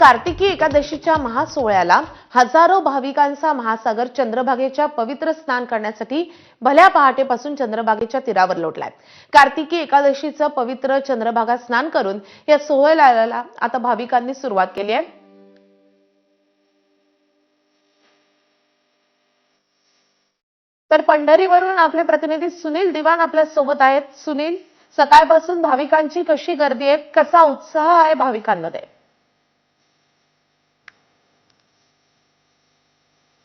कार्तिकी एकादशीच्या महासोहळ्याला हजारो भाविकांचा महासागर चंद्रभागेच्या पवित्र स्नान करण्यासाठी भल्या पहाटेपासून चंद्रभागेच्या तीरावर लोटलाय. कार्तिकी एकादशीचं पवित्र चंद्रभागा स्नान करून या सोहळ्याला आता भाविकांनी सुरुवात केली आहे. तर पंढरीवरून आपले प्रतिनिधी सुनील दिवाण आपल्यासोबत आहेत. सुनील सकाळपासून भाविकांची कशी गर्दी आहे? कसा उत्साह आहे भाविकांमध्ये?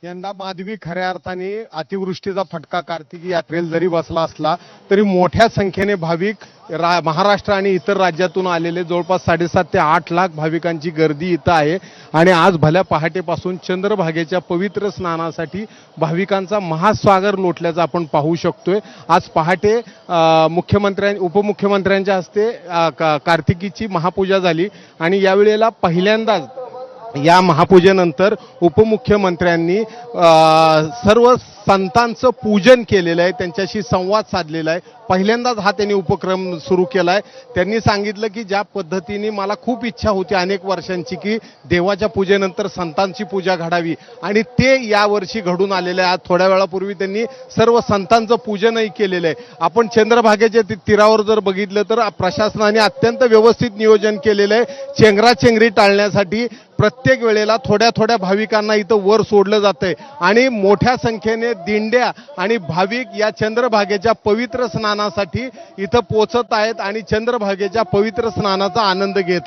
यंदा माधवी खऱ्या अर्थाने अतिवृष्टीचा फटका कार्तिकी यात्रेला जरी बसला असला तरी मोठ्या संख्येने भाविक रा महाराष्ट्र आणि इतर राज्यातून आलेले जवळपास साडेसात ते आठ लाख भाविकांची गर्दी इथं आहे. आणि आज भल्या पहाटेपासून चंद्रभागेच्या पवित्र स्नानासाठी भाविकांचा महासागर लोटल्याचं आपण पाहू शकतोय. आज पहाटे मुख्यमंत्र्यां उपमुख्यमंत्र्यांच्या हस्ते का- कार्तिकीची महापूजा झाली. आणि यावेळेला पहिल्यांदाच या महापूजेनंतर उपमुख्यमंत्र्यांनी सर्व संतांचं पूजन केलेलं आहे त्यांच्याशी संवाद साधलेला आहे. पहिल्यांदाच हा त्यांनी उपक्रम सुरू केला आहे त्यांनी सांगितलं की ज्या पद्धतीने मला खूप इच्छा होती अनेक वर्षांची की देवाच्या पूजेनंतर संतांची पूजा घडावी. आणि ते यावर्षी घडून आलेलं आहे. आज थोड्या वेळापूर्वी त्यांनी सर्व संतांचं पूजनही केलेलं आहे. आपण चंद्रभागेच्या ती- तीरावर जर बघितलं तर प्रशासनाने अत्यंत व्यवस्थित नियोजन केलेलं आहे. चेंगराचेंगरी टाळण्यासाठी प्रत्येक वेळेला थोड्या थोड्या भाविकांना इथं वर सोडलं जातंय. आणि मोठ्या संख्येने दिंड्या आणि भाविक या चंद्रभागेच्या पवित्र स्नानासाठी इथं पोचत आहेत आणि चंद्रभागेच्या पवित्र स्नानाचा आनंद घेत